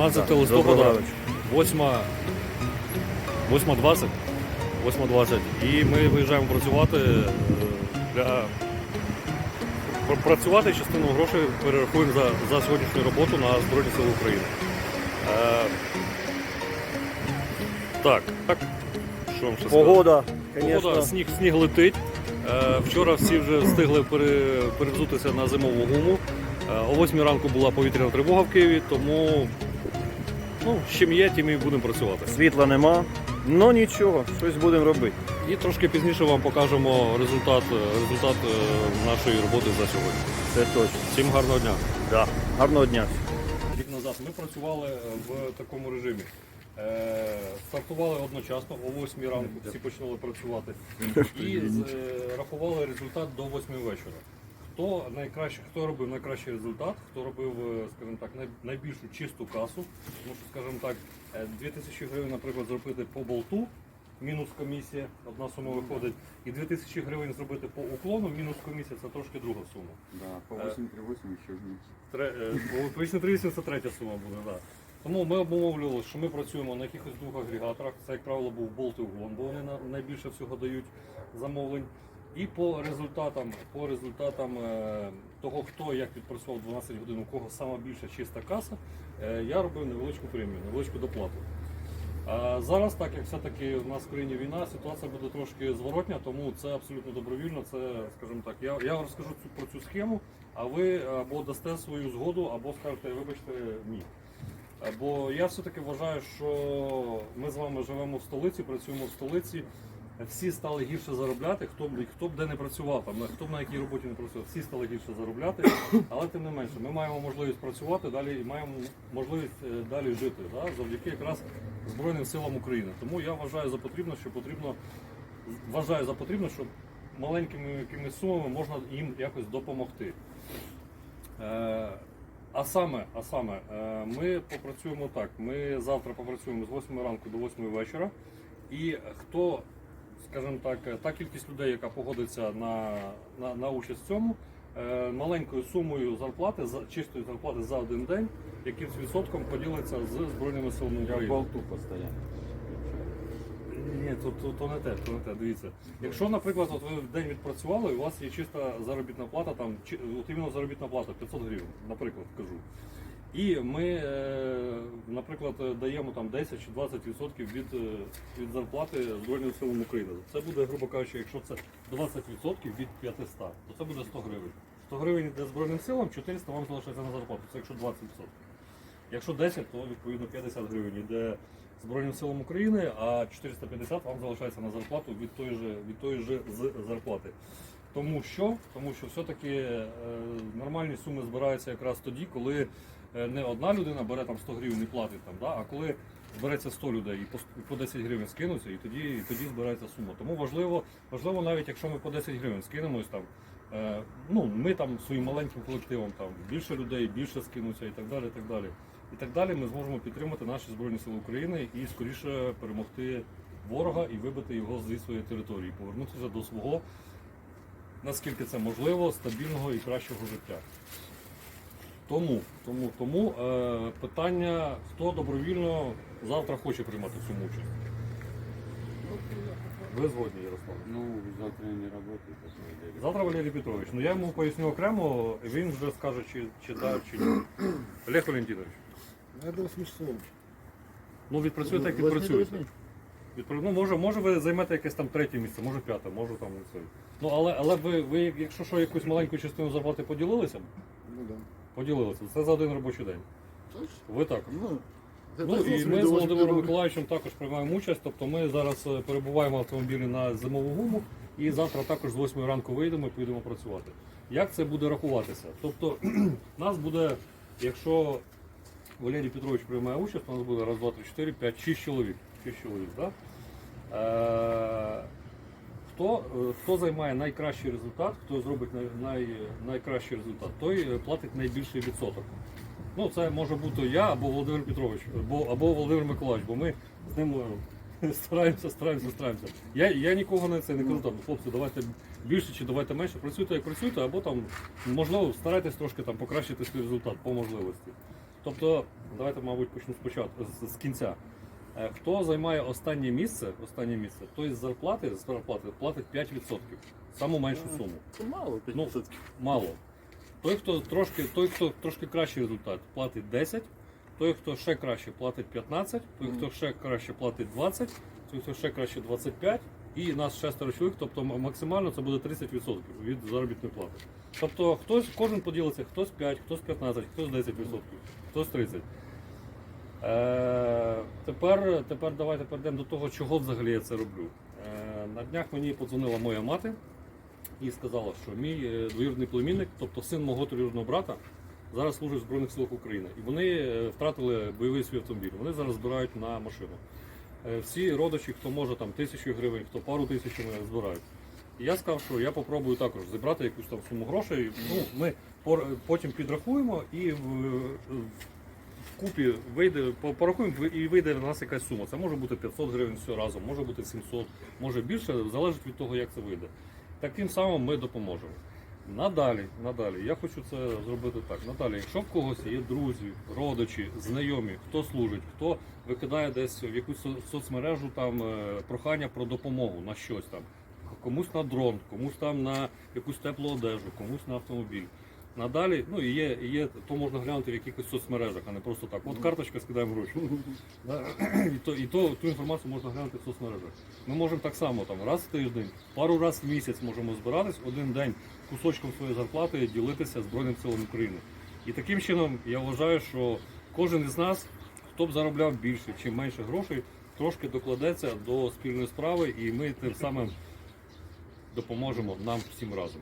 Добрий ранок, друзі. 17 Так, листопада, 8 8.20. 8.20. І ми виїжджаємо працювати е, для працювати частину грошей перерахуємо за, за сьогоднішню роботу на Збройні Сили України. Е, так, так. Що вам ще сказати? Погода, Погода, сніг, сніг летить. Е, Вчора всі вже встигли пере, перевзутися на зимову гуму. Е, О 8 ранку була повітряна тривога в Києві, тому ну, з чим є, тим і будемо працювати. Світла нема. Ну нічого, щось будемо робити. І трошки пізніше вам покажемо результат, е, результат е, нашої роботи за сьогодні. Це точно. Всім гарного дня. Да. Гарного дня. Рік назад ми працювали е, в такому режимі. Стартували одночасно о 8 ранку, всі почали працюввати і рахували результат до 8 вечора. Хто найкраще, хто робив найкращий результат, хто робив, е, скажімо так, найбільшу чисту касу, тому що, скажімо так, е, 2000 гривень, наприклад, зробити по болту, мінус комісія, одна сума виходить, і 2000 гривень зробити по уклону, мінус комісія, це трошки друга сума. Да, по Э, 838 еще вместе. Тре- е, по 830 це третя сума буде, так. Да. Тому ми обумовлювали, що ми працюємо на якихось двох агрегаторах. Це, як правило, був болт і угон, бо вони на- найбільше всього дають замовлень. І по результатам, по результатам е, того, хто як відпрацював 12 годин, у кого сама більша чиста каса, е, я робив невеличку премію, невеличку доплату. А зараз, так як все-таки в нас в країні війна, ситуація буде трошки зворотня, тому це абсолютно добровільно. Це, скажімо так, я, я вам розкажу цю, про цю схему, а ви або дасте свою згоду, або скажете, вибачте, ні. Бо я все-таки вважаю, що ми з вами живемо в столиці, працюємо в столиці. Всі стали гірше заробляти, хто б хто б де не працював, там хто б на якій роботі не працював, всі стали гірше заробляти, але тим не менше, ми маємо можливість працювати далі і маємо можливість е, далі жити, да, завдяки якраз Збройним силам України. Тому я вважаю за потрібно, що потрібно вважаю за потрібно, що маленькими якимись сумами можна їм якось допомогти. Е, а саме, а саме, е, ми попрацюємо так. Ми завтра попрацюємо з 8 ранку до 8 вечора. І хто, скажімо так, е, та кількість людей, яка погодиться на, на, на участь в цьому, е, маленькою сумою зарплати, за чистої зарплати за один день, якимсь відсотком поділиться з Збройними силами України. болту постоянно. Ні, то, то, то не те, то не те. Дивіться. Якщо, наприклад, от ви в день відпрацювали, і у вас є чиста заробітна плата, там чи- от іменно заробітна плата 500 гривень, наприклад, кажу. І ми, е, наприклад, даємо там 10 чи 20 відсотків від, е, від зарплати Збройним силам України. Це буде, грубо кажучи, якщо це 20 відсотків від 500, то це буде 100 гривень. 100 гривень йде Збройним силам, 400 вам залишається на зарплату. Це якщо 20 відсотків. Якщо 10, то відповідно 50 гривень йде Збройним силам України, а 450 вам залишається на зарплату від тої же, від тої з зарплати. Тому що, тому що все-таки е, нормальні суми збираються якраз тоді, коли не одна людина бере там 100 гривень і платить там, да, а коли збереться 100 людей і по 10 гривень скинуться, і тоді, і тоді збирається сума. Тому важливо, важливо навіть якщо ми по 10 гривень скинемось там. Е, ну, ми там своїм маленьким колективом там більше людей, більше скинуться і так далі. І так далі. І так далі ми зможемо підтримати наші Збройні Сили України і скоріше перемогти ворога і вибити його зі своєї території, повернутися до свого, наскільки це можливо, стабільного і кращого життя. Тому, тому, тому е, питання, хто добровільно завтра хоче приймати в цьому участь. Ви згодні, Ярослав? Ну, завтра я не после. Завтра Валерій Петрович. Ну я йому поясню окремо, і він вже скаже, чи, чи да, чи ні. Олег Валентинович. Надо смешно. Ну відпрацюєте, як відпрацюєте. Відпра- Ну, може, може ви займете якесь там третє місце, може п'яте, може там це. Ну але, але ви, ви, якщо що, якусь маленьку частину зарплати поділилися, б? Ну да. Поділилися. Це за один робочий день. Ви так. Ну, Ну і ми з Володимиром Миколаївичем також приймаємо участь. Тобто ми зараз е, перебуваємо в автомобілі на зимову гуму і завтра також з 8 ранку вийдемо і поїдемо працювати. Як це буде рахуватися? Тобто нас буде, якщо Валерій Петрович приймає участь, у нас буде раз, два, три, чотири, п'ять, шість чоловік. Шість чоловік, да? Е, Хто, е, хто займає найкращий результат, хто зробить най, най, найкращий результат, той е, платить найбільший відсоток. Ну, це може бути я або Володимир Петрович, або, або Володимир Миколаївич, бо ми з ним е, стараємося, стараємося, стараємося. Я, я нікого не це не кажу там, хлопці, давайте більше чи давайте менше. Працюйте як працюєте, або там, можливо, старайтесь трошки там покращити свій результат по можливості. Тобто, давайте, мабуть, почну спочатку з, з кінця. Е, Хто займає останнє місце, останнє місце, той з зарплати, з зарплати платить 5%. Саму меншу суму. Це мало, Ну, мало. Той, хто трошки, той, хто трошки кращий результат, платить 10, той, хто ще краще, платить 15, той, хто ще краще платить 20, той, хто ще краще 25, і нас шестеро чоловік, тобто максимально це буде 30% від заробітної плати. Тобто хтось, кожен поділиться, хтось 5, хтось 15, хтось 10%, хтось 30. Е, тепер, тепер давайте перейдемо до того, чого взагалі я це роблю. Е, на днях мені подзвонила моя мати і сказала, що мій е, двоюрідний племінник, тобто син мого троюрідного брата, зараз служить в Збройних силах України. І вони е, втратили бойовий свій автомобіль. Вони зараз збирають на машину. Е, Всі родичі, хто може там тисячу гривень, хто пару тисяч збирають. І я сказав, що я попробую також зібрати якусь там суму грошей. Ну, ми потім підрахуємо і купі вийде, порахуємо і вийде на нас якась сума. Це може бути 500 гривень все разом, може бути 700, може більше, залежить від того, як це вийде. Таким самим ми допоможемо. Надалі, надалі, я хочу це зробити так. Надалі, якщо в когось є друзі, родичі, знайомі, хто служить, хто викидає десь в якусь соцмережу там е, прохання про допомогу на щось там, комусь на дрон, комусь там на якусь теплу одежу, комусь на автомобіль. Надалі, ну і є, і є, то можна глянути в якихось соцмережах, а не просто так. От карточка скидаємо гроші. Да? І, то, і то, ту інформацію можна глянути в соцмережах. Ми можемо так само там раз в тиждень, пару раз в місяць можемо збиратись, один день кусочком своєї зарплати ділитися Збройним силам України. І таким чином я вважаю, що кожен із нас, хто б заробляв більше чи менше грошей, трошки докладеться до спільної справи, і ми тим самим допоможемо нам всім разом.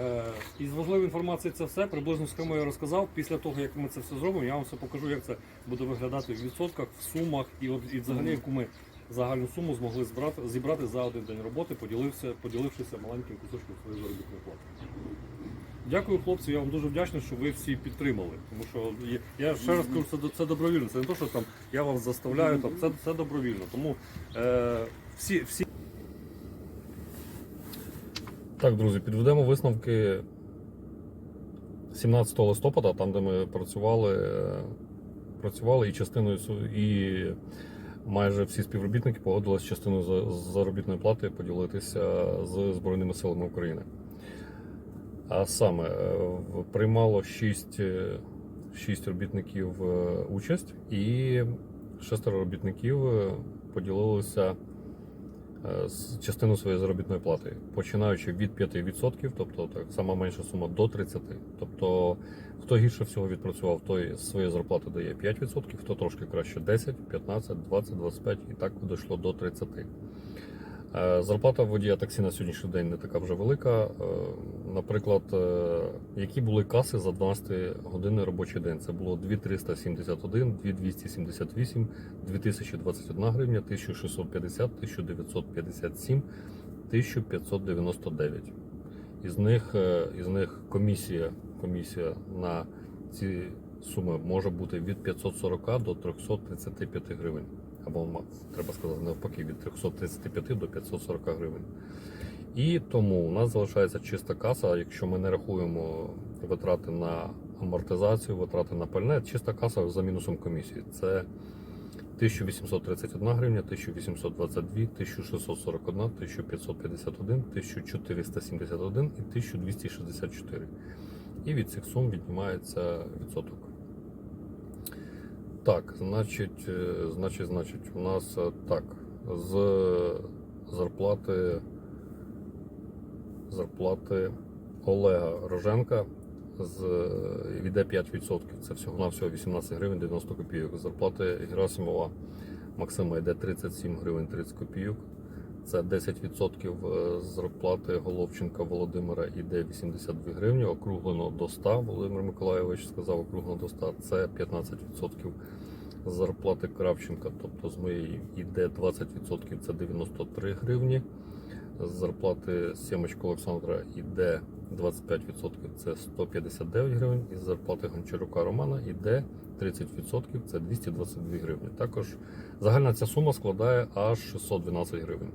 Е, із важливої інформації це все. Приблизно схему я розказав. Після того, як ми це все зробимо, я вам все покажу, як це буде виглядати в відсотках, в сумах і, і взагалі, яку ми загальну суму змогли збрати, зібрати за один день роботи, поділився, поділившися маленьким кусочком своєї заробітної плати. Дякую, хлопці. Я вам дуже вдячний, що ви всі підтримали. Тому що я ще раз кажу, це, це добровільно. Це не те, що там я вас заставляю, там це, це добровільно. Тому е, всі, всі. Так, друзі, підведемо висновки 17 листопада, там, де ми працювали, е, працювали і частиною і майже всі співробітники погодилися частиною заробітної плати поділитися з Збройними силами України. А саме е, приймало 6, 6 робітників е, участь, і шестеро робітників е, поділилися е, частину своєї заробітної плати, починаючи від 5%, тобто так сама менша сума до 30%. Тобто, хто гірше всього відпрацював, той з своєї зарплати дає 5%, хто трошки краще 10, 15, 20, 25 і так дійшло до 30%. Е, Зарплата водія таксі на сьогоднішній день не така вже велика. Наприклад, е, які були каси за 12 годинний робочий день? Це було 2371, 2278, 2021 гривня, 1650, 1957, 1599. Із них, е, із них комісія, комісія на ці суми може бути від 540 до 335 гривень. Або треба сказати навпаки, від 335 до 540 гривень. І тому у нас залишається чиста каса, якщо ми не рахуємо витрати на амортизацію, витрати на пальне, чиста каса за мінусом комісії. Це 1831 гривня, 1822, 1641, 1551, 1471 і 1264. І від цих сум віднімається відсоток. Так, значить, е, значить, значить, у нас е, так, з зарплати зарплати Олега Роженка з йде 5%. Це всього на всього 18 гривень 90 копійок. Зарплати Герасимова Максима йде 37 гривень 30 копійок. Це 10% зарплати Головченка Володимира йде 82 гривні, округлено до 100. Володимир Миколайович сказав округлено до 100. Це 15% зарплати Кравченка, тобто з моєї йде 20%, це 93 гривні. З зарплати Сімочка Олександра йде 25%, це 159 гривень. І з зарплати Гончарука Романа йде 30%, це 222 гривні. Також загальна ця сума складає аж 612 гривень.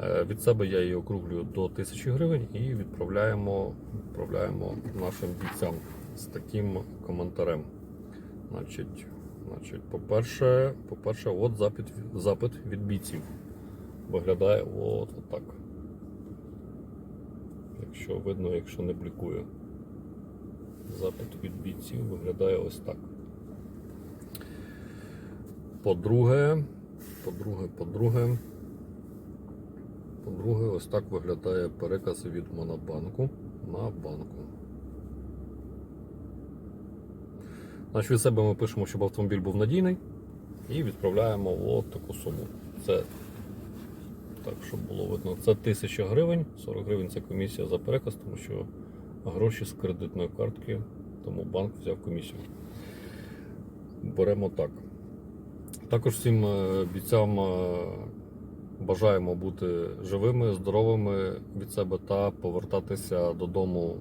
Е, Від себе я її округлюю до 1000 гривень і відправляємо, відправляємо нашим бійцям з таким коментарем. Значить, значить, по-перше, по-перше, от запит, запит від бійців. Виглядає от, от так. Якщо видно, якщо не блікує. Запит від бійців виглядає ось так. По-друге, по-друге, по-друге, по-друге, ось так виглядає переказ від Монобанку на банку. Значить, від себе ми пишемо, щоб автомобіль був надійний, і відправляємо от таку суму. Це так, щоб було видно. Це 1000 гривень, 40 гривень це комісія за переказ, тому що гроші з кредитної картки, тому банк взяв комісію. Беремо так. Також всім е, бійцям е, бажаємо бути живими, здоровими від себе та повертатися додому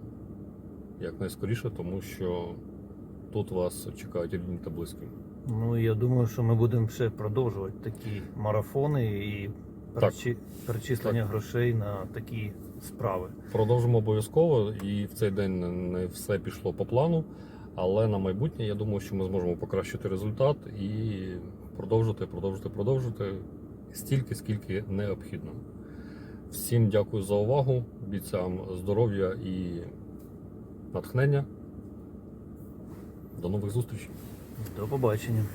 якнайскоріше, тому що тут вас чекають рідні та близькі. Ну я думаю, що ми будемо ще продовжувати такі марафони і перечі- перечислення грошей на такі справи. Продовжимо обов'язково, і в цей день не- не все пішло по плану. Але на майбутнє я думаю, що ми зможемо покращити результат і продовжити, продовжити, продовжити стільки, скільки необхідно. Всім дякую за увагу, бійцям здоров'я і натхнення. До нових зустрічей! До побачення.